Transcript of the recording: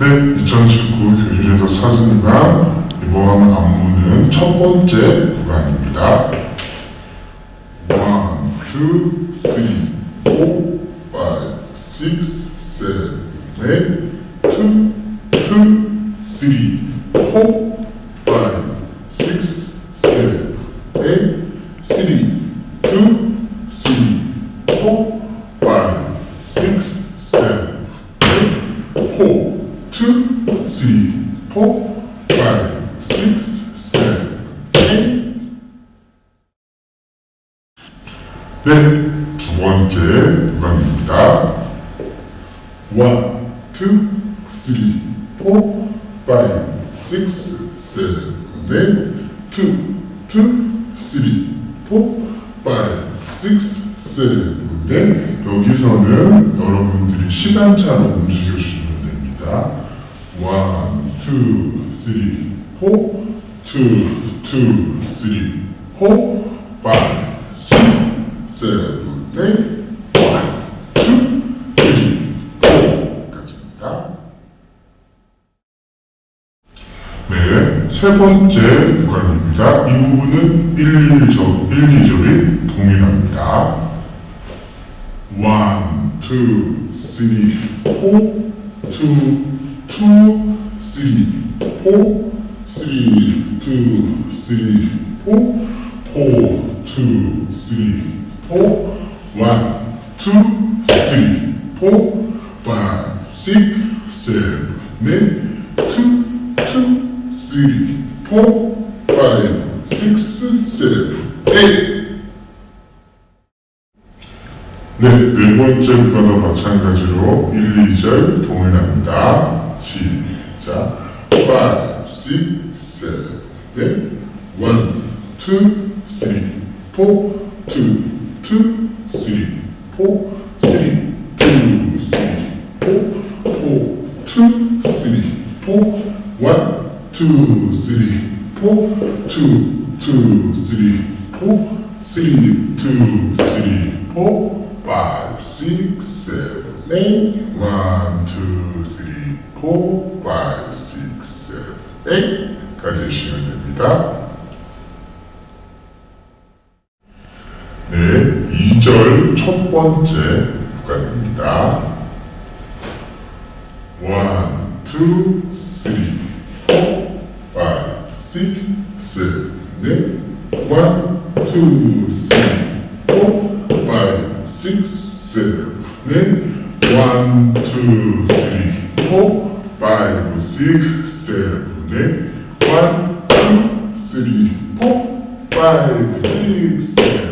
네, 2019 교실에서 사진과 이번 안무는 첫 번째 구간입니다. 1, 2, 3, 4, 5, 6, 7, 8, 2, 2, 3, 4, 5, 6, 7, 8, 3, 2, 3, 4, 5, 6, 7, 8, 4, two, three, four, five, six, seven, eight. 네, 두 번째 구간입니다. One, two, three, four, five, six, seven, eight. Two, two, three, four, five, six, seven, eight. 여기서는 여러분들이 시간차로 움직여주시면 됩니다. One, two, three, four, two, two, three, four, five, six, seven, eight, one, two, three, four까지입니다. 네, 세 번째 구간입니다. 이 부분은 1, 2절, 1, 2절이 동일합니다. One, two, three, four, two, two, three, four, three, two, three, four, four, two, three, four, one, two, three, four, five, six, seven, eight, two, two, three, four, five, six, seven, eight. 네, 네 번째 구간도 마찬가지로 1, 2절 동일합니다. 시작. 5, 6, 7, 8, 1, 2, 3, 4, 2, 2, 3, 4, 3, 2, 3, 4, 4, 2, 3, 4, 1, 2, 3, 4, 2, 2, 3, 4, 3, 2, 3, 4, 5, 6, 7, 8, 1, 2, 3, 4, 5, 6, 7, 8까지 해주시면 됩니다. 네, 2절 첫 번째 구간입니다. 1, 2, 3, 4, 5, 6, 7, 8, 1, 2, 3, 4, 5, 6, 7, 8, 1, 2, 3, 4, 5, 6, 7, 8, 1, 2, 3, 4, 5, 6, 7,